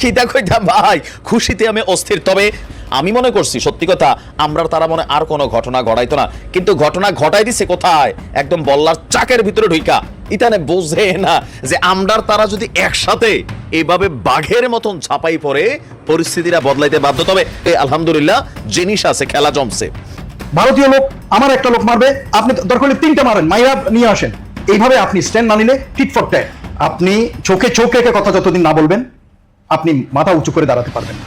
খিদা কইতাম ভাই? খুশিতে আমি অস্থির। তবে আমি মনে করছি সত্যি কথা আমরা তারা মনে আর কোনো ঘটনা ঘটাইতো না। কিন্তু ঘটনা ঘটাই দিছে কোথায়? একদম বল্লার চাকের ভিতরে ঢুইকা। ইতানে বোঝে না যে আমরার তারা যদি একসাথে এভাবে বাঘের মতন ছাপাই পড়ে পরিস্থিতিটা বদলাইতে বাধ্য। তবে এ, আলহামদুলিল্লাহ জিনিস আছে খেলা জমছে। ভারতীয় লোক আমার একটা লোক মারবে। আপনি দরকার তিনটা মারেন মাইয়া নিয়ে আসেন। এইভাবে আপনি স্ট্যান্ড না নিলে টিট ফর আপনি চোখে চোখ কথা যতদিন না বলবেন আপনি মাথা উঁচু করে দাঁড়াতে পারবেন। না।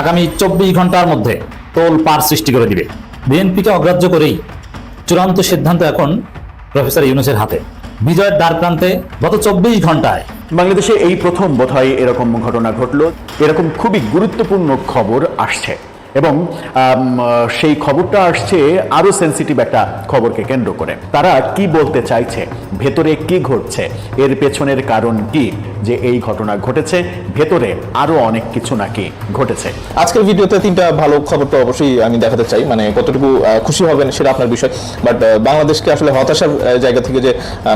আগামী চব্বিশ ঘণ্টার মধ্যে তোল পার সৃষ্টি করে দিবে। বিএনপিকে অগ্রাহ্য করেই চূড়ান্ত সিদ্ধান্ত এখন প্রফেসর ইউনুসের হাতে। বিজয়ের দ্বার প্রান্তে গত চব্বিশ ঘন্টায় বাংলাদেশে এই প্রথম বোধহয় এরকম ঘটনা ঘটল। এরকম খুবই গুরুত্বপূর্ণ খবর আসছে। এবং সেই খবরটা আসছে আরও সেন্সিটিভ একটা খবরকে কেন্দ্র করে। তারা কি বলতে চাইছে? ভেতরে কি ঘটছে? এর পেছনের কারণ কি? যে এই ঘটনা ঘটেছে ভেতরে আরও অনেক কিছু নাকি ঘটেছে। আজকের ভিডিওতে তিনটা ভালো খবর তো অবশ্যই আমি দেখাতে চাই। মানে কতটুকু খুশি হবেন সেটা আপনার বিষয়। বাট বাংলাদেশকে আসলে হতাশার জায়গা থেকে যে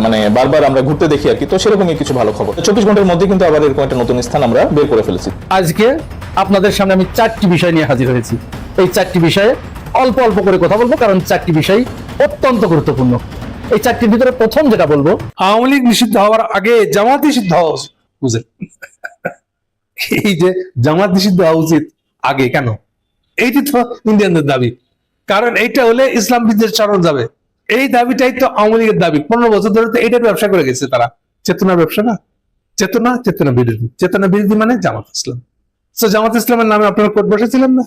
মানে বারবার আমরা ঘুরতে দেখি আর কি তো সেরকমই কিছু ভালো খবর। চব্বিশ ঘণ্টার মধ্যে কিন্তু আবার এরকম একটা নতুন স্থান আমরা বের করে ফেলেছি। আজকে আপনাদের সামনে আমি চারটি বিষয় নিয়ে হাজির হয়েছি। এই চারটি বিষয়ে অল্প অল্প করে কথা বলব, কারণ চারটি বিষয় অত্যন্ত গুরুত্বপূর্ণ। এই চারটির ভিতরে প্রথম যেটা বলব, আওয়ামী লীগ নিষিদ্ধ হওয়ার আগে জামাত নিষিদ্ধ হওয়া উচিত। বুঝলেন? এই যে জামাত নিষিদ্ধ হওয়া উচিত আগে কেন? এইটি তো ইন্ডিয়ানদের দাবি। কারণ এইটা হলে ইসলাম বিদ্বেষ চরণ যাবে। এই দাবিটাই তো আওয়ামী লীগের দাবি। পনেরো বছর ধরে তো এটার ব্যবসা করে গেছে তারা। চেতনা ব্যবসা না? চেতনা চেতনা বিরোধী। চেতনা বিরোধী মানে জামাত ইসলাম। তো জামাত ইসলামের নামে আপনারা কোর্ট বসেছিলেন না?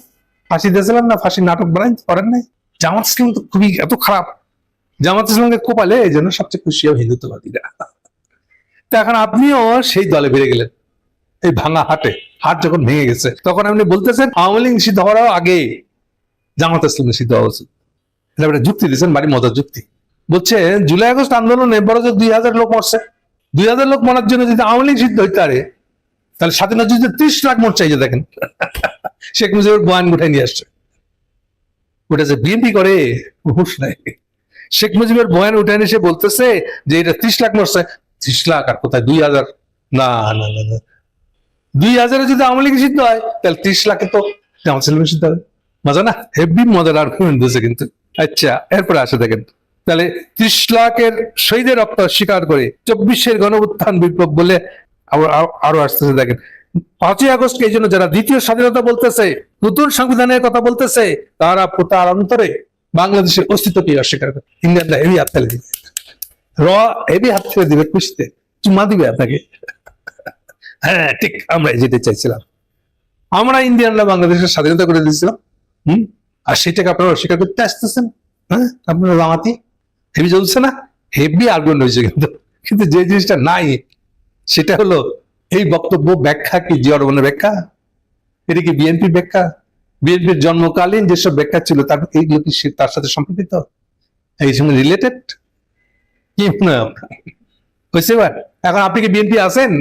ফাঁসি দিয়েছিলেন না? ফাঁসি নাটক বানাই করেন নাই? জামাত ইসলাম তো খুবই এত খারাপ। জামাত ইসলামকে কোপালে এই জন্য সবচেয়ে খুশি হবে হিন্দুত্ববাদীরা। তো এখন আপনিও সেই দলে বেড়ে গেলেন। এই ভাঙা হাটে, হাট যখন ভেঙে গেছে, তখন আপনি বলতেছেন, আওয়ামী লীগ নিষিদ্ধ হওয়ার আগে জামাত ইসলাম নিষিদ্ধ হওয়া উচিত। এটা একটা যুক্তি দিয়েছেন, বাড়ি মজার যুক্তি। বলছে, জুলাই আগস্ট আন্দোলনে বড় যে দুই হাজার লোক মরছে, দুই হাজার লোক মরার জন্য যদি আওয়ামী লীগ সিদ্ধ হইতে পারে তাহলে স্বাধীনতা যুদ্ধে ত্রিশ লাখ মোট চাইছে দেখেন। শেখ মুজিবুর বয়ান উঠে নিয়ে আসছে। ওটা যে বিএনপি করে, হুশ নাই। শেখ মুজিবের বয়ান উঠে এনে সে বলতেছে যে এটা ত্রিশ লাখ মরছে ত্রিশ লাখ আর কোথায়? দুই হাজার। না না না না। দুই হাজারে যদি আওয়ামী লীগ সিদ্ধ হয়, তাহলে ত্রিশ লাখে তো জামাত ইসলাম সিদ্ধ হবে। মজা না? হেভি মজার আর্গুমেন্ট দিয়েছে কিন্তু। আচ্ছা এরপরে আসে দেখেন। তাহলে ত্রিশ লাখের শহীদের রক্ত স্বীকার করে চব্বিশের গণ উত্থান বিপ্লব বলে আরো- আসতেছে দেখেন। পাঁচই আগস্ট এই জন্য যারা দ্বিতীয় স্বাধীনতা বলতেছে, নতুন সংবিধানের কথা বলতেছে, তারা তার অন্তরে বাংলাদেশের অস্তিত্বকে অস্বীকার করে। ইন্ডিয়ানরা হেভি হাত ফেলে দিবে। র হেভি হাত ফেলে দিবে খুশিতে। চুমা দিবে আপনাকে। হ্যাঁ ঠিক, আমরা যেতে চাইছিলাম। আমরা ইন্ডিয়ানরা বাংলাদেশের স্বাধীনতা করে দিয়েছিলাম। হম? আর সেটাকে আপনারা অস্বীকার করতে আসতেছেন। হ্যাঁ আপনারা জামাতি। হেভি চলছে না? হেভি আর্গুমেন্ট হয়েছে কিন্তু। কিন্তু যে জিনিসটা নাই সেটা হলো এই বক্তব্য ব্যাখ্যা কি জিয়া রহমানের ব্যাখ্যা? এটা কি বিএনপির ব্যাখ্যা? বিএনপির জন্মকালীন যেসব ব্যাখ্যা ছিল, তার এইগুলো কি তার সাথে সম্পর্কিত? এই সঙ্গে রিলেটেড কি মনে হয়? হয়েছে এবার? এখন আপনি কি বিএনপি আছেন?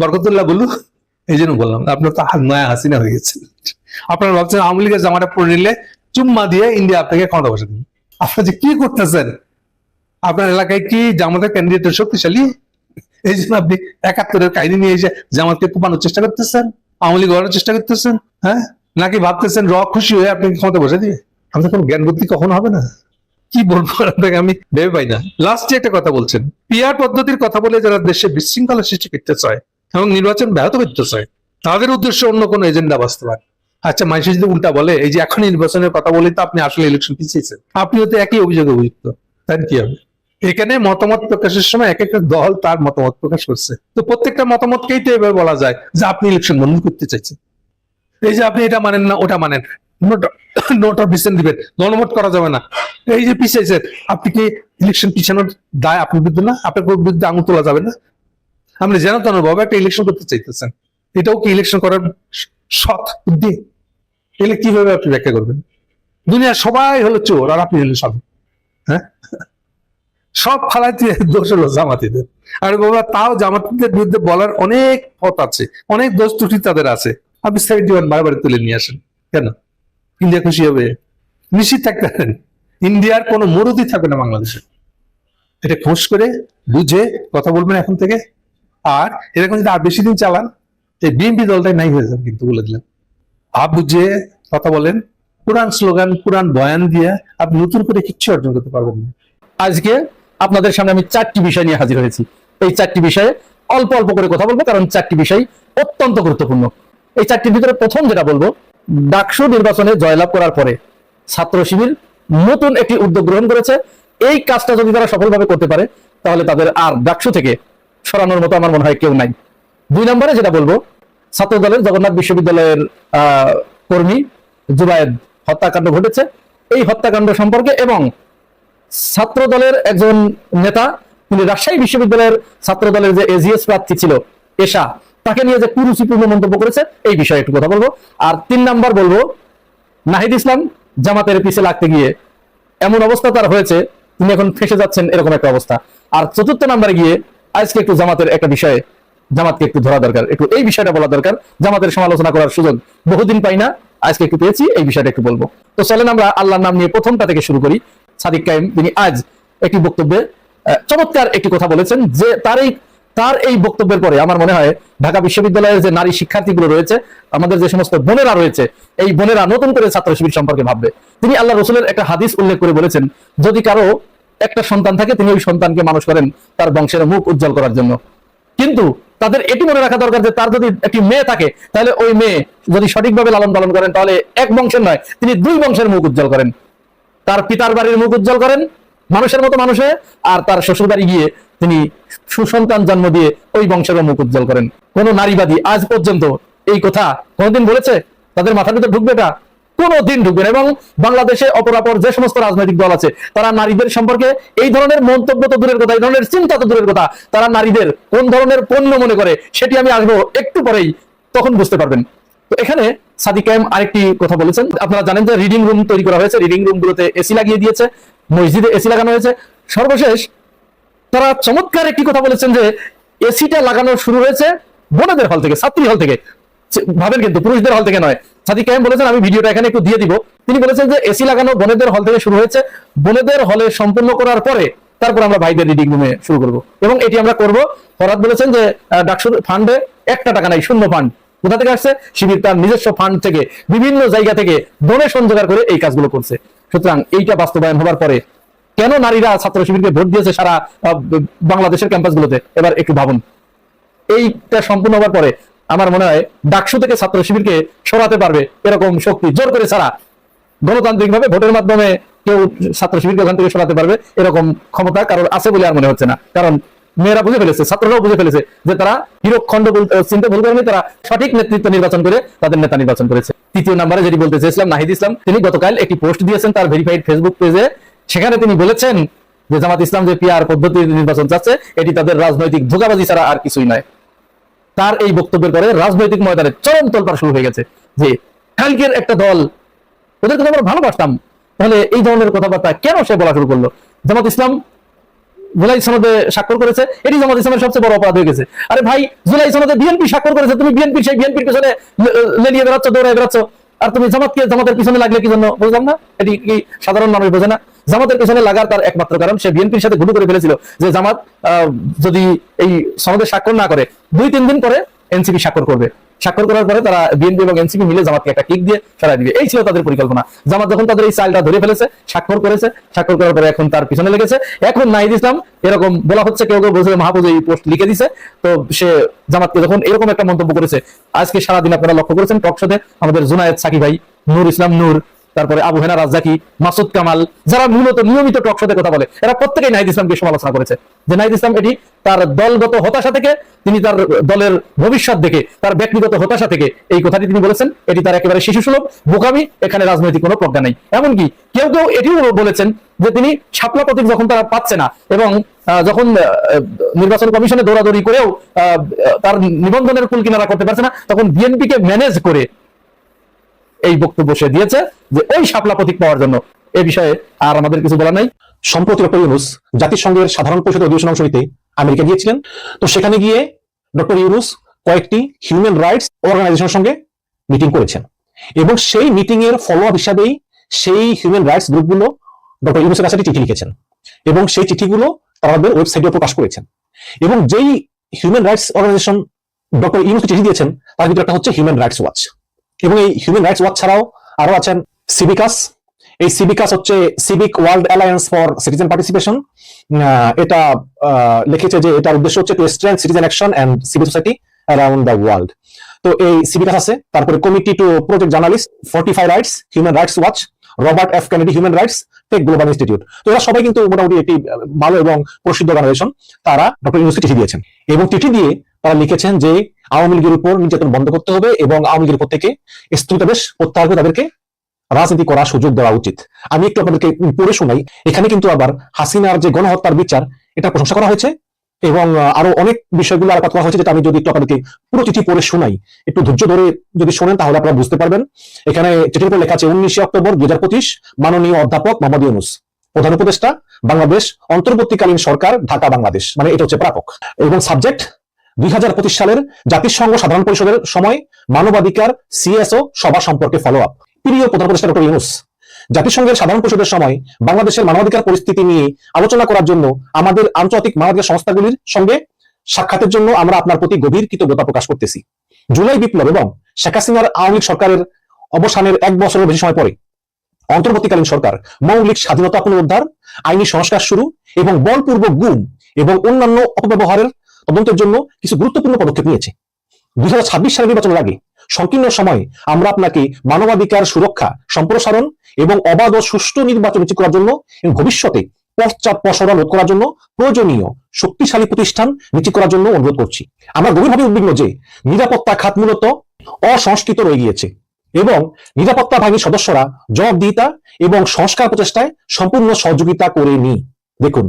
বরকতুল্লাহ বলু এই জন্য বললাম, আপনার তো নয়া হাসিনা হয়ে গেছে। আপনারা ভাবছেন আওয়ামী লীগের জামাটা পরে নিলে চুম্মা দিয়ে ইন্ডিয়া আপনাকে ক্ষমতা বসে দিন আপনারা যে কি করতেছেন? আপনার এলাকায় কি জামাতের ক্যান্ডিডেট শক্তিশালী? এই জন্য আপনি একাত্তরের কাহিনী নিয়ে এসে জামাতকে কোপানোর চেষ্টা করতেছেন আওয়ামী লীগ গড়ানোর চেষ্টা করতেছেন হ্যাঁ? নাকি ভাবতেছেন র খুশি হয়ে আপনি ক্ষমতা বসে দিবে আমাদের কোনো জ্ঞান বুদ্ধি কখনো হবে না। কি বলব আপনাকে? আমি ভেবে পাই না। লাস্টে একটা কথা বলছেন। পিআর পদ্ধতির কথা বলে যারা দেশে বিশৃঙ্খলা সৃষ্টি করতে চায় এবং নির্বাচন ব্যাহত করতে চায় তাদের উদ্দেশ্য অন্য কোনো এজেন্ডা বাস্তবায়ন। আচ্ছা মানুষ যদি উল্টা বলে এই যে এখন নির্বাচনের কথা বলে তো আপনি আসলে ইলেকশন পিছিয়েছেন। আপনিও তো একই অভিযোগে অভিযুক্ত। তাই কি হবে? এখানে মতামত প্রকাশের সময় এক একটা দল তার মতামত প্রকাশ করছে। তো প্রত্যেকটা মতামতকেই তো এবার বলা যায় যে আপনি ইলেকশন বন্ধ করতে চাইছেন। এই যে আপনি এটা মানেন না, ওটা মানেন। নোট অফ ডিসেন্ট দিবেন, গণভোট করা যাবে না। এই যে পিছিয়েছেন আপনি কি ইলেকশন পিছানোর দায় আপনার বিরুদ্ধে না? আপনার বিরুদ্ধে আঙুল তোলা যাবে না? আপনি যেন তেন ভাবে একটা ইলেকশন করতে চাইতেছেন। এটাও কি ইলেকশন করার সৎ বুদ্ধি? এলে কীভাবে আপনি ব্যাখ্যা করবেন? দুনিয়ার সবাই হলো চোর, আর আপনি হলেন সাধু। হ্যাঁ? সব ফালাইতে দোষ হলো জামাতিদের। আর বাবা তাও জামাতিদের বিরুদ্ধে বলার অনেক পথ আছে, অনেক দোষ ত্রুটি তাদের আছে। আপনি সেভেন্টি ওয়ান বারে তুলে নিয়ে আসেন, কেন? ইন্ডিয়া খুশি হবে? নিশ্চিত থাকতে পারেন। ইন্ডিয়ার কোনো মরুদি থাকবে না বাংলাদেশে। এটা খোঁজ করে বুঝে কথা বলবেন এখন থেকে। আর এরকম যদি আর বেশি দিন চালান, এই বিএনপি দলটাই নাই হয়ে যাবে কিন্তু বলে দিলেন ভাব বুঝে কথা বলেন। পুরান স্লোগান পুরান বয়ান দিয়ে আপনি নতুন করে কিচ্ছু অর্জন করতে পারবেন না। আজকে আপনাদের সামনে আমি চারটি বিষয় নিয়ে হাজির হয়েছি। এই চারটি বিষয়ে অল্প অল্প করে কথা বলব, কারণ চারটি বিষয় অত্যন্ত গুরুত্বপূর্ণ। এই চারটির ভিতরে প্রথম যেটা বলব, ডাকসু নির্বাচনে জয়লাভ করার পরে ছাত্র শিবির নতুন একটি উদ্যোগ গ্রহণ করেছে। এই কাজটা যদি তারা সফলভাবে করতে পারে, তাহলে তাদের আর ডাকসু থেকে সরানোর মতো আমার মনে হয় কেউ নাই। দুই নম্বরে যেটা বলব ছাত্র দলের জগন্নাথ বিশ্ববিদ্যালয়ের কর্মী জুবায়েদ হত্যাকাণ্ড ঘটেছে। এই হত্যাকাণ্ড সম্পর্কে এবং ছাত্র দলের একজন নেতা, তিনি রাজশাহী বিশ্ববিদ্যালয়ের ছাত্র দলের যে এজিএস প্রার্থী ছিল এশা, তাকে নিয়ে যে কুরুচিপূর্ণ মন্তব্য করেছে, এই বিষয়ে একটু কথা বলব। আর তিন নাম্বার বলব, নাহিদ ইসলাম জামাতের পিছে লাগতে গিয়ে এমন অবস্থা তার হয়েছে, তিনি এখন ফেসে যাচ্ছেন এরকম একটা অবস্থা। আর চতুর্থ নাম্বারে গিয়ে আজকে একটু জামাতের একটা বিষয়ে, জামাতকে একটু ধরা দরকার, একটু এই বিষয়টা বলা দরকার, জামাতের সমালোচনা করার সুযোগ বহুদিন পাই না, আজকে একটু পেয়েছি, এই বিষয়টা একটু বলব। তো চলেন আমরা আল্লাহর নাম নিয়ে প্রথমটা থেকে শুরু করি। সাদিক কাইম তিনি আজ একটি বক্তব্যে চমৎকার একটি কথা বলেছেন যে তার এই তার এই বক্তব্যের পরে আমার মনে হয় ঢাকা বিশ্ববিদ্যালয়ের যে নারী শিক্ষার্থীগুলো রয়েছে, আমাদের যে সমস্ত বোনেরা রয়েছে, এই বোনেরা নতুন করে ছাত্র শিবির সম্পর্কে ভাববে। তিনি আল্লাহ রসুলের একটা হাদিস উল্লেখ করে বলেছেন, যদি কারও একটা সন্তান থাকে, তিনি ওই সন্তানকে মানুষ করেন তার বংশের মুখ উজ্জ্বল করার জন্য। কিন্তু তাদের এটি মনে রাখা দরকার যে তার যদি একটি মেয়ে থাকে, তাহলে ওই মেয়ে যদি সঠিকভাবে লালন পালন করেন, তাহলে এক বংশের নয়, তিনি দুই বংশের মুখ উজ্জ্বল করেন। তার পিতার বাড়ির মুখ উজ্জ্বল করেন, মানুষের মতো মানুষে, আর তার শ্বশুর বাড়ি গিয়ে তিনি সুসন্তান জন্ম দিয়ে ওই বংশেরও মুখ উজ্জ্বল করেন। কোন নারীবাদী আজ পর্যন্ত এই কথা কোনদিন বলেছে? তাদের মাথার ভিতরে ঢুকবে এটা কোনোদিন ঢুকবে না। এবং বাংলাদেশে অপরাপর যে সমস্ত রাজনৈতিক দল আছে, তারা নারীদের সম্পর্কে এই ধরনের মন্তব্য তো দূরের কথা, এই ধরনের চিন্তা তো দূরের কথা। তারা নারীদের কোন ধরনের পণ্য মনে করে, সেটি আমি আসব একটু পরেই, তখন বুঝতে পারবেন। তো এখানে সাদিক কায়েম আরেকটি কথা বলেছেন। আপনারা জানেন যে রিডিং রুম তৈরি করা হয়েছে রিডিং রুম গুলোতে এসি লাগিয়ে দিয়েছে, মসজিদে এসি লাগানো হয়েছে। সর্বশেষ তারা চমৎকার একটি কথা বলেছেন যে এসিটা লাগানো শুরু হয়েছে বোনেদের হল থেকে, ছাত্রী হল থেকে। ভাবেন কিন্তু, পুরুষদের হল থেকে নয়। সাদিক কায়েম বলেছেন, আমি ভিডিওটা এখানে একটু দিয়ে দিব। তিনি বলেছেন যে এসি লাগানো বোনেদের হল থেকে শুরু হয়েছে। বোনেদের হলে সম্পূর্ণ করার পরে তারপর আমরা ভাইদের রিডিং রুমে শুরু করব। এবং এটি আমরা করব। ফরাদ বলেছেন যে ডাকসুর ফান্ডে একটা টাকা নাই, শূন্য ফান্ড কোথা থেকে আসছে? শিবির তার নিজস্ব ফান্ড থেকে, বিভিন্ন জায়গা থেকে ডোনেশন জোগাড় করে এই কাজগুলো করছে। সুতরাং এইটা বাস্তবায়ন হবার পরে কেন নারীরা ছাত্র শিবিরকে ভোট দিয়েছে সারা বাংলাদেশের ক্যাম্পাসগুলোতে? এবার একটু ভাবুন। এইটা সম্পূর্ণ হওয়ার পরে আমার মনে হয় ডাকসু থেকে ছাত্র শিবিরকে সরাতে পারবে এরকম শক্তি, জোর করে ছাড়া। গণতান্ত্রিক ভাবে ভোটের মাধ্যমে কেউ ছাত্র শিবিরকে ওখান থেকে সরাতে পারবে এরকম ক্ষমতা কারোর আছে বলে আর মনে হচ্ছে না। কারণ মেয়েরা বুঝে ফেলেছে, ছাত্ররাও বুঝে ফেলেছে যে তারা হিরোখণ্ড বলতে- চিনতে, ভুল করেনি তারা সঠিক নেতৃত্ব নির্বাচন করে তাদের নেতা নির্বাচন করেছে। তৃতীয় নম্বরে যেটি বলতে চেয়েছিলাম, নাহিদ ইসলাম, তিনি গতকাল একটি পোস্ট দিয়েছেন তার ভেরিফাইড ফেসবুক পেজে সেখানে তিনি বলেছেন যে জামাত ইসলাম যে পিআর পদ্ধতির নির্বাচন চাচ্ছে, এটি তাদের রাজনৈতিক ধোকাবাজি ছাড়া আর কিছুই নয়। তার এই বক্তব্যের পরে রাজনৈতিক ময়দানে চরম তোলপাড় শুরু হয়ে গেছে যে কালকের একটা দল, ওদেরকে তো আমরা ভালোবাসতাম। তাহলে এই ধরনের কথাবার্তা কেন সে বলা শুরু করল? জামাত ইসলাম জুলাই সনদে স্বাক্ষর করেছে, এটি জামাত ইসলামের সবচেয়ে বড় অপরাধ হয়ে গেছে। আরে ভাই, জুলাই সনদে বিএনপি স্বাক্ষর করেছে, তুমি বিএনপি সেই বিএনপির পিছনে লেলিয়ে বেড়াচ্ছ, দৌড়ায় বেড়াচ্ছ। আর তুমি জামাতকে, জামাতের পিছনে লাগলে কি জন্য? বুঝলাম না? এটি কি সাধারণ মানুষ বোঝে না? জামাতের পিছনে লাগার তার একমাত্র কারণ, সে বিএনপির সাথে ঘুরু করে ফেলেছিল যে জামাত যদি এই সনদে স্বাক্ষর না করে দুই তিন দিন পরে এনসিপি স্বাক্ষর করবে। স্বাক্ষর করার পরে তারা বিএনপি এবং এনসিপি মিলে জামাতকে একটা কিক দিয়ে সরাই দিবে। এই ছিল তাদের পরিকল্পনা। জামাত যখন তাদের এই চালটা ধরে ফেলেছে, স্বাক্ষর করেছে, স্বাক্ষর করার পরে এখন তার পিছনে লেগেছে। এখন নাহিদ ইসলাম, এরকম বলা হচ্ছে কেউ কেউ বলছে মাহফুজ এই পোস্ট লিখে দিছে। তো সে জামাতকে যখন এরকম একটা মন্তব্য করেছে, আজকে সারাদিন আপনারা লক্ষ্য করেছেন টকশোতে আমাদের জুনায়েদ সাকি ভাই, নূর ইসলাম নূর। তারপরে আবু হেনা রাজ্জাকি, মাসুদ কামাল, যারা মূলত নিয়মিত টকশোতে কথা বলে, এরা প্রত্যেকেই নাহিদ ইসলামকে সমালোচনা করেছে। যে নাহিদ ইসলাম এটি তার দলগত হতাশা থেকে, তিনি তার দলের ভবিষ্যৎ দেখে, তার ব্যক্তিগত হতাশা থেকে এই কথাটি তিনি বলেছেন। এটি তার একেবারে শিশু সুলভ বোকামি, এখানে রাজনৈতিক কোনো প্রজ্ঞা নেই। এমনকি কেউ কেউ এটিও বলেছেন যে তিনি শাপলা প্রতীক যখন তারা পাচ্ছে না, এবং যখন নির্বাচন কমিশনে দৌড়াদৌড়ি করেও তার নিবন্ধনের কুল কিনারা করতে পারছে না, তখন বিএনপিকে ম্যানেজ করে এই বক্তব্য সে দিয়েছে যে ওই শাপলা প্রতীক পাওয়ার জন্য। এ বিষয়ে আর আমাদের কিছু বলার নাই। সম্প্রতি ডক্টর ইউনুস জাতিসংঘের সাধারণ পরিষদের অধিবেশন অংশ নিতে আমেরিকা গিয়েছিলেন। তো সেখানে গিয়ে ডক্টর ইউনুস কয়েকটি হিউম্যান রাইটস অর্গানাইজেশনের সঙ্গে মিটিং করেছেন। এবং সেই মিটিং এর ফলো আপ হিসাবেই সেই হিউম্যান রাইটস গ্রুপগুলো ডক্টর ইউনুসের কাছে চিঠি লিখেছেন। এবং সেই চিঠিগুলো তাদের ওয়েবসাইটে প্রকাশ করেছেন। এবং যেই হিউম্যান রাইটস অর্গানাইজেশন ডক্টর ইউনুসকে চিঠি দিয়েছেন, তার ভিতরে একটা হচ্ছে হিউম্যান রাইটস ওয়াচ। এবং এই হিউম্যান রাইটস ওয়াচ ছাড়াও আরও আছেন সিভিকাস এই সিভিকাস হচ্ছে civic world alliance for citizen participation এটা লিখেছে যে এটার উদ্দেশ্য হচ্ছে to strengthen citizen action and civil society around the world তো এই সিভিকাস আছে, তারপরে committee to project journalist fortify rights human rights watch Robert F Kennedy human rights tech global institute তো এরা সবাই কিন্তু মোটামুটি একটি ভালো এবং প্রসিদ্ধ অর্গানাইজেশন তারা ডক্টর ইউনুসকে চিঠি দিয়েছেন। এবং চিঠি দিয়ে তারা লিখেছেন যে আওয়ামী লীগের উপর নির্যাতন বন্ধ করতে হবে এবং আওয়ামী লীগের উপর থেকে প্রত্যাহার করে তাদেরকে রাজনীতি করার সুযোগ দেওয়া উচিত। আমি একটু আপনাদেরকে পড়ে শোনাই। এখানে কিন্তু আবার হাসিনার যে গণহত্যার বিচার, এটা প্রশংসা করা হয়েছে এবং আরও অনেক বিষয়গুলো আলোচনা করা হয়েছে যেটা আমি যদি একটু আপনাদেরকে পুরো চিঠি পড়ে শোনাই। একটু ধৈর্য ধরে যদি শোনেন তাহলে আপনারা বুঝতে পারবেন। এখানে চিঠির উপর লেখা আছে, উনিশে অক্টোবর দুই হাজার পঁচিশ, মাননীয় অধ্যাপক মোহাম্মদ ইউনুস, প্রধান উপদেষ্টা, বাংলাদেশ অন্তর্বর্তীকালীন সরকার, ঢাকা, বাংলাদেশ। মানে এটা হচ্ছে প্রাপক। এবং সাবজেক্ট দুই সালের জাতিসংঘ সাধারণ পরিষদের সময় মানবাধিকার সিএসও সভা সম্পর্কে ফলো আপ প্রিয় প্রধান উপদেষ্টা ডক্টর ইউনুস, জাতিসংঘের সাধারণ পরিষদের সময় বাংলাদেশের মানবাধিকার পরিস্থিতি নিয়ে আলোচনা করার জন্য আমাদের আন্তর্জাতিক মানবাধিকার সংস্থাগুলির সঙ্গে সাক্ষাতের জন্য আমরা আপনার প্রতি গভীর কৃতজ্ঞতা প্রকাশ করতেছি। জুলাই বিপ্লব এবং শেখ হাসিনার আওয়ামী সরকারের অবসানের এক বছরের বেশি সময় পরে অন্তর্বর্তীকালীন সরকার, মৌলিক স্বাধীনতা পুনরুদ্ধার, আইনি সংস্কার শুরু এবং বলপূর্বক গুম এবং অন্যান্য অপব্যবহারের তদন্তের জন্য কিছু গুরুত্বপূর্ণ পদক্ষেপ নিয়েছে। দুই সালের নির্বাচনের আগে সংকীর্ণ সময়ে আমরা আপনাকে মানবাধিকার সুরক্ষা, সম্প্রসারণ এবং অবাধ ও সুষ্ঠু নির্বাচন নিশ্চিত করার জন্য এবং ভবিষ্যতে পশ্চাৎ প্রসারণ রোধ করার জন্য প্রয়োজনীয় শক্তিশালী প্রতিষ্ঠান নিশ্চিত করার জন্য অনুরোধ করছি। আমরা গভীরভাবে উদ্বিগ্ন যে নিরাপত্তা খাত মূলত অসংস্কৃত রয়ে গিয়েছে এবং নিরাপত্তা বাহিনীর সদস্যরা জবাবদিহিতা এবং সংস্কার প্রচেষ্টায় সম্পূর্ণ সহযোগিতা করে করেনি। দেখুন,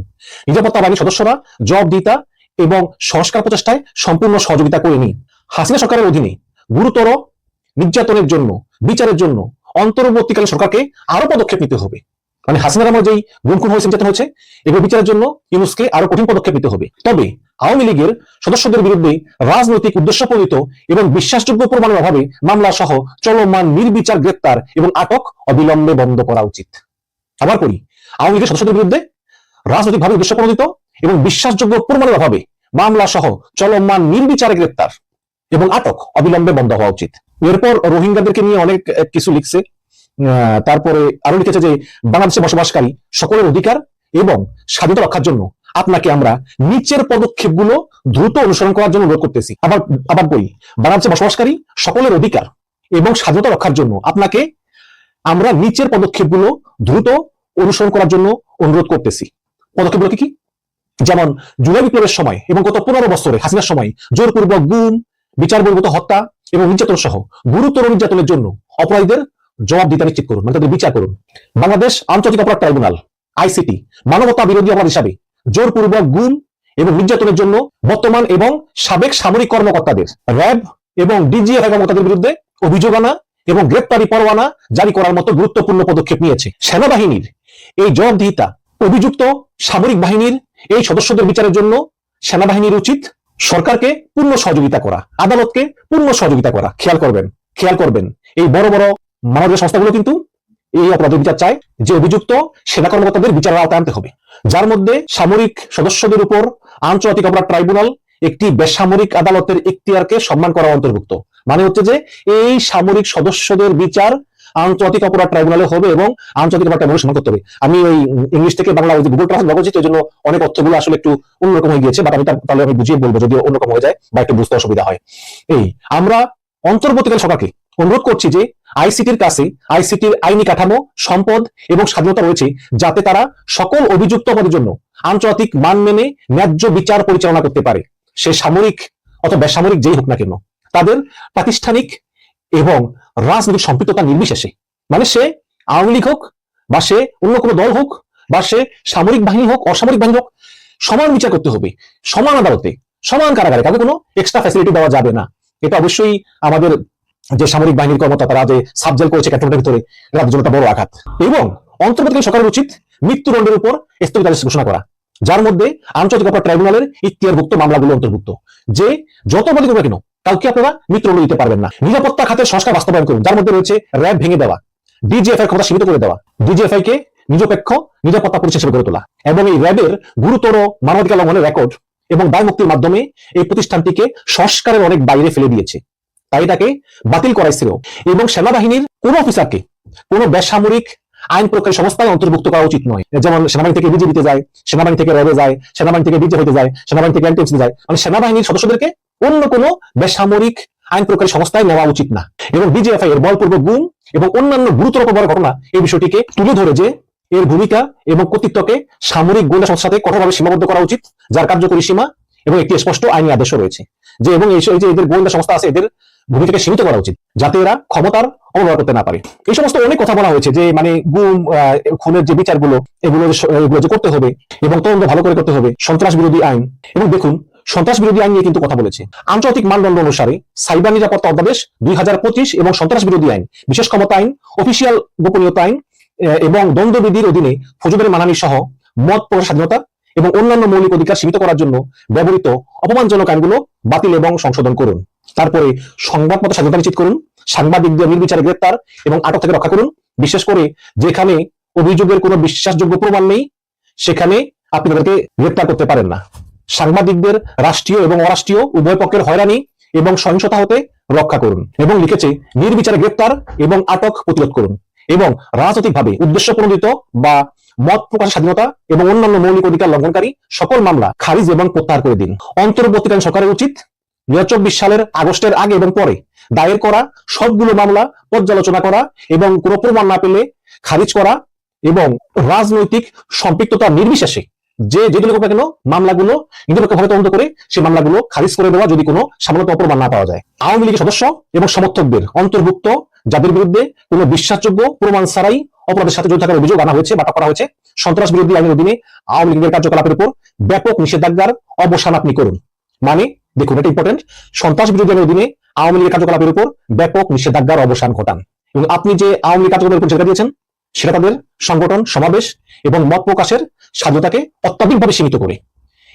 নিরাপত্তা বাহিনীর সদস্যরা জবাবদিহিতা এবং সংস্কার প্রচেষ্টায় সম্পূর্ণ সহযোগিতা করেনি হাসিনা সরকারের অধীনে গুরুতর নির্যাতনের জন্য, বিচারের জন্য অন্তর্বর্তীকালীন সরকারকে আরও পদক্ষেপ নিতে হবে। মানে হাসিনার আমার যেই গুমখুন হয়েছে নির্যাতন হয়েছে এগুলো বিচারের জন্য ইউনুসকে আরও কঠিন পদক্ষেপ নিতে হবে। তবে আওয়ামী লীগের সদস্যদের বিরুদ্ধে রাজনৈতিক উদ্দেশ্যপ্রণীত এবং বিশ্বাসযোগ্য প্রমাণের অভাবে মামলা সহ চলমান নির্বিচার গ্রেপ্তার এবং আটক অবিলম্বে বন্ধ করা উচিত। আবার করি, আওয়ামী লীগের সদস্যদের বিরুদ্ধে রাজনৈতিকভাবে উদ্দেশ্যপ্রণোদিত এবং বিশ্বাসযোগ্য প্রমাণের অভাবে মামলা সহ চলমান নির্বিচারে গ্রেপ্তার এবং আটক, অবিলম্বে বন্ধ হওয়া উচিত। এরপর রোহিঙ্গাদেরকে নিয়ে অনেক কিছু লিখছে। তারপরে আরও লিখেছে যে, বাংলাদেশে বসবাসকারী সকলের অধিকার এবং স্বাধীনতা রক্ষার জন্য আপনাকে আমরা নিচের পদক্ষেপগুলো দ্রুত অনুসরণ করার জন্য অনুরোধ করতেছি। আবার আবার বলি, বাংলাদেশে বসবাসকারী সকলের অধিকার এবং স্বাধীনতা রক্ষার জন্য আপনাকে আমরা নিচের পদক্ষেপগুলো দ্রুত অনুসরণ করার জন্য অনুরোধ করতেছি। পদক্ষেপগুলো কি কি? যেমন জুলাই বিপ্লবের সময় এবং গত পনেরো বছরে হাসিনার সময় জোরপূর্বক গুম, বিচার হত্যা এবং নির্যাতন সহ গুরুতর নির্যাতনের জন্য অপরাধীদের জবাব দিতে নিশ্চিত করুন মানে তাদের বিচার করুন। বাংলাদেশ আন্তর্জাতিক অপরাধ ট্রাইব্যুনাল, আইসিটি, মানবতা বিরোধী অপরাধ হিসাবে জোরপূর্বক গুম এবং নির্যাতনের জন্য বর্তমান এবং সাবেক সামরিক কর্মকর্তাদের, র্যাব এবং ডিজিএফ কর্মকর্তাদের বিরুদ্ধে অভিযোগ আনা এবং গ্রেপ্তারি পরোয়ানা জারি করার মতো গুরুত্বপূর্ণ পদক্ষেপ নিয়েছে। সেনাবাহিনীর এই জবাবদিহিতা অভিযুক্ত সামরিক বাহিনীর এই সদস্যদের বিচারের জন্য সেনাবাহিনীর উচিত সরকারকে পূর্ণ সহযোগিতা করা, আদালতকে পূর্ণ সহযোগিতা করা। খেয়াল করবেন খেয়াল করবেন। এই বড় বড় মানবীয় সংস্থাগুলো কিন্তু এই অপরাধের বিচার চায় যে অভিযুক্ত সেনা কর্মকর্তাদের বিচারের আওতায় আনতে হবে। যার মধ্যে সামরিক সদস্যদের উপর আন্তর্জাতিক অপরাধ ট্রাইব্যুনাল একটি বেসামরিক আদালতের ইখতিয়ারকে সম্মান করা অন্তর্ভুক্ত। মানে হচ্ছে যে এই সামরিক সদস্যদের বিচার আন্তর্জাতিক অপরাধ ট্রাইব্যুনালে হবে এবং আন্তর্জাতিক অপরাধ ট্রাইব্যুনাল সম্মান করতে হবে। আমি ওই ইংলিশ থেকে বাংলা ওই গুগল ট্রান্সলেট ব্যবহার করছি এই জন্য অনেক অর্থগুলো আসলে একটু অন্যরকম হয়ে গিয়েছে বাট আমি তাহলে আমি বুঝিয়ে বলব যদি অন্যরকম হয়ে যায় বা একটু বুঝতে অসুবিধা হয়। এই, আমরা অন্তর্বর্তীকালীন সরকারকে অনুরোধ করছি যে আইসিটির কাছে আইসিটির আইনি কাঠামো, সম্পদ এবং স্বাধীনতা রয়েছে, যাতে তারা সকল অভিযুক্ত অপরাধের জন্য আন্তর্জাতিক মান মেনে ন্যায্য বিচার পরিচালনা করতে পারে। সে সামরিক অথবা বেসামরিক যেই হোক না কেন, তাদের প্রাতিষ্ঠানিক এবং রাজনৈতিক সম্পৃক্ততা নির্বিশেষে। মানে সে আওয়ামী লীগ হোক, বা সে অন্য কোনো দল হোক, বা সে সামরিক বাহিনী হোক, অসামরিক বাহিনী হোক, সমান বিচার করতে হবে, সমান আদালতে, সমান কারাগারে। কাউকে কোনো এক্সট্রা ফ্যাসিলিটি দেওয়া যাবে না। এটা অবশ্যই আমাদের যে সামরিক বাহিনীর কর্মকর্তা তারা যে সাবজেল করেছে ক্যান্টনমেন্টের ভিতরে এটা তাদের জন্য বড় আঘাত। এবং অন্তর্বর্তীকালীন সরকারের উচিত মৃত্যুদণ্ডের উপর স্থগিতাদেশ ঘোষণা করা, যার মধ্যে আন্তর্জাতিক অপরাধ ট্রাইব্যুনালের ইতিহারভুক্ত মামলাগুলো অন্তর্ভুক্ত, যে যত বলি করবে কেন কাউকে আপনারা মৃত্যুদণ্ড দিতে পারবেন না। নিরাপত্তা খাতের সংস্কার বাস্তবায়ন করুন, যার মধ্যে রয়েছে র্যাব ভেঙে দেওয়া ডিজিএফআই ক্ষমতা সীমিত করে দেওয়া ডিজিএফআই কে নিরপেক্ষ নিরাপত্তা পরিষেবা হিসেবে গড়ে তোলা, এবং এই র্যাবের গুরুতর মানবাধিকার লঙ্ঘনের রেকর্ড এবং দায় মুক্তির মাধ্যমে এই প্রতিষ্ঠানটিকে সংস্কারের অনেক বাইরে ফেলে দিয়েছে। তাই এটাকে বাতিল করাইছিল এবং সেনাবাহিনীর কোন অফিসারকে কোন বেসামরিক আইন প্রকারী সংস্থায় অন্তর্ভুক্ত করা উচিত নয়। যেমন সেনাবাহিনী থেকে বিজেপিতে যায়, সেনাবাহিনী থেকে রেবে যায়, সেনাবাহিনী থেকে বিজে হতে যায়, সেনাবাহিনী থেকে এনটিএফসি যায় মানে সেনাবাহিনীর সদস্যদেরকে অন্য কোনো বেসামরিক আইন প্রকারী সংস্থায় নেওয়া উচিত না। এবং বিজেএফআই এর বলপূর্বক গুম এবং অন্যান্য গুরুতর বড় ঘটনা এই বিষয়টিকে তুলে ধরে যে এর ভূমিকা এবং কর্তৃত্বকে সামরিক গোয়েন্দা সংস্থার সাথে কঠোরভাবে সীমাবদ্ধ করা উচিত, যার কার্যকরী সীমা এবং একটি স্পষ্ট আইনি আদেশও রয়েছে। যে এবং এই যে এদের গোয়েন্দা সংস্থা আছে, এদের ভূমিকাকে সীমিত করা উচিত, যাতে এরা ক্ষমতার অপব্যবহার করতে না পারে। এই সমস্ত অনেক কথা বলা হয়েছে যে মানে গুম খুনের যে বিচারগুলো, এগুলো এগুলো যে করতে হবে এবং তদন্ত ভালো করে করতে হবে সন্ত্রাস বিরোধী আইন। এবং দেখুন সন্ত্রাস বিরোধী আইন নিয়ে কিন্তু কথা বলেছে। আন্তর্জাতিক মানদণ্ড অনুসারে সাইবার নিরাপত্তা অধ্যাদেশ দুই এবং সন্ত্রাস বিরোধী আইন, বিশেষ ক্ষমতা আইন, অফিসিয়াল গোপনীয়তা আইন এবং দ্বন্দ্ববিধির অধীনে ফৌজদারি মানানি সহ মত প্রকাশ স্বাধীনতা এবং অন্যান্য মৌলিক অধিকার সীমিত করার জন্য ব্যবহৃত অপমানজনক আইনগুলো বাতিল এবং সংশোধন করুন। তারপরে সংবাদপত্র স্বাধীনতা নিশ্চিত করুন সাংবাদিকদের নির্বিচারে গ্রেপ্তার এবং আটক থেকে রক্ষা করুন। বিশেষ করে যেখানে অভিযোগের কোনো বিশ্বাসযোগ্য প্রমাণ নেই, সেখানে আপনি তাদেরকে গ্রেপ্তার করতে পারেন না। সাংবাদিকদের রাষ্ট্রীয় এবং অরাষ্ট্রীয় উভয় পক্ষের হয়রানি এবং সহিংসতা হতে রক্ষা করুন এবং লিখেছে, নির্বিচারে গ্রেপ্তার এবং আটক প্রতিরোধ করুন এবং রাজনৈতিকভাবে উদ্দেশ্য প্রণোদিত বা মত প্রকাশ স্বাধীনতা এবং অন্যান্য মৌলিক অধিকার লঙ্ঘনকারী সকল মামলা খারিজ এবং প্রত্যাহার করে দিন। অন্তর্বর্তীকালীন সরকারের উচিত দুই হাজার চব্বিশ সালের আগস্টের আগে এবং পরে দায়ের করা সবগুলো মামলা পর্যালোচনা করা এবং কোনো প্রমাণ না পেলে খারিজ করা এবং রাজনৈতিক সম্পৃক্ততা নির্বিশেষে যে যেগুলো হোক না কেন? মামলাগুলো নিরপেক্ষভাবে তদন্ত করে সেই মামলাগুলো খারিজ করে দেওয়া যদি কোনো সামান্য অপ্রমাণ না পাওয়া যায়। আওয়ামী লীগের সদস্য এবং সমর্থকদের অন্তর্ভুক্ত যাদের বিরুদ্ধে কোনো বিশ্বাসযোগ্য প্রমাণ ছাড়াই অপরাধের সাথে জড়িত থাকার অভিযোগ আনা হয়েছে বা করা হয়েছে, সন্ত্রাস বিরোধী আইনের অধীনে আওয়ামী লীগের কার্যকলাপের উপর ব্যাপক নিষেধাজ্ঞার অবসান আপনি করুন। মানে দেখুন, এটা ইম্পর্টেন্ট সন্ত্রাস বিরোধী আইনের অধীনে আওয়ামী লীগের কার্যকলাপের উপর ব্যাপক নিষেধাজ্ঞার অবসান ঘটান। এবং আপনি যে আওয়ামী লীগ কার্যকলাপের উপর নিষেধাজ্ঞা দিয়েছেন সেটা তাদের সংগঠন, সমাবেশ এবং মত প্রকাশের স্বাধীনতাকে অত্যাধিকভাবে সীমিত করে।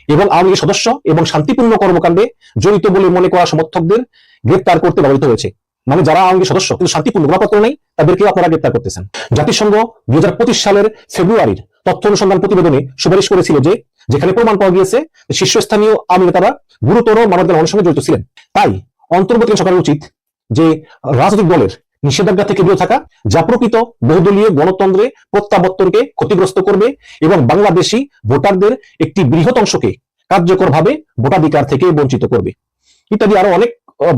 এবং আওয়ামী সদস্য এবং শান্তিপূর্ণ কর্মকাণ্ডে জড়িত বলে মনে করা সমর্থকদের গ্রেপ্তার করতে ব্যবহৃত হয়েছে। মানে যারা আওয়ামী সদস্য, কিন্তু শান্তিপূর্ণ গোলাপত্র নেই তাদেরকে আপনারা গ্রেপ্তার করতেছেন। জাতিসংঘ দুই হাজার পঁচিশ সালের ফেব্রুয়ারির তথ্য অনুসন্ধান প্রতিবেদনে সুপারিশ করেছিল যে, যেখানে প্রমাণ পাওয়া গিয়েছে শীর্ষস্থানীয় আওয়ামী নেতারা গুরুতর মানবতার অনেক জড়িত ছিলেন। তাই অন্তর্বর্তী সরকারের উচিত যে রাজনৈতিক দলের নিষেধাজ্ঞা থেকে বিরত থাকা, যা প্রকৃত বহুদলীয় গণতন্ত্রে প্রত্যাবর্তনকে ক্ষতিগ্রস্ত করবে এবং বাংলাদেশি ভোটারদের একটি বৃহৎ অংশকে কার্যকরভাবে ভোটাধিকার থেকে বঞ্চিত করবে। ইত্যাদি আরও অনেক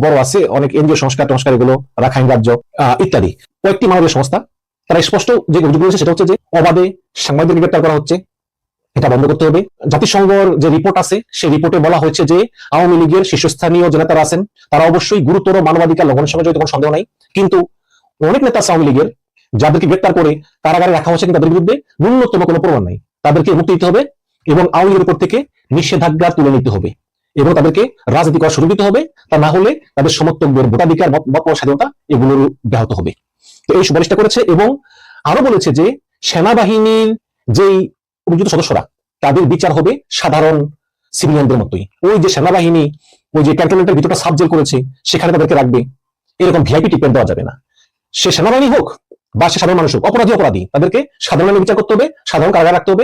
বড় আছে, অনেক এনজিও সংস্কার সংস্কার এগুলো, রাখাইন রাজ্য ইত্যাদি। কয়েকটি মানবের সংস্থা, তারা স্পষ্ট যে অভিযোগ রয়েছে সেটা হচ্ছে যে অবাধে সাংবাদিক গ্রেপ্তার করা হচ্ছে, এটা বন্ধ করতে হবে। জাতিসংঘর যে রিপোর্ট আছে, সেই রিপোর্টে বলা হয়েছে যে আওয়ামী লীগের শীর্ষস্থানীয় যে নেতারা আছেন, তারা অবশ্যই গুরুতর মানবাধিকার লঙ্ঘনের সঙ্গে জড়িত, কোনো সন্দেহ নাই। কিন্তু অনেক নেতা আওয়ামী লীগের যাদেরকে গ্রেপ্তার করে কারাগারে রাখা কিন্তু তাদের বিরুদ্ধে ন্যূনতম কোনো প্রমাণ নাই। তাদেরকে মুক্তি দিতে হবে এবং আওয়ামী লীগের থেকে নিষেধাজ্ঞা তুলে নিতে হবে এবং তাদেরকে রাজনীতি করার সুযোগ দিতে হবে। তা না হলে তাদের সমর্থকদের ভোটাধিকার, মত স্বাধীনতা এগুলোর ব্যাহত হবে। তো এই সুপারিশটা করেছে এবং আরও বলেছে যে সেনাবাহিনীর যেই অভিযুক্ত সদস্যরা, তাদের বিচার হবে সাধারণ সিভিলিয়ানদের মতোই। ওই যে সেনাবাহিনী, ওই যে ক্যান্টনমেন্টের ভিতরটা সাবজেল করেছে, সেখানে তাদেরকে রাখবে। এরকম ভিআইপি ট্রিটমেন্ট দেওয়া যাবে না। সে সেনাবাহিনী হোক বা সে সাধারণ মানুষ হোক, অপরাধী অপরাধী, তাদেরকে সাধারণ বিচার করতে হবে, সাধারণ কারাগার রাখতে হবে।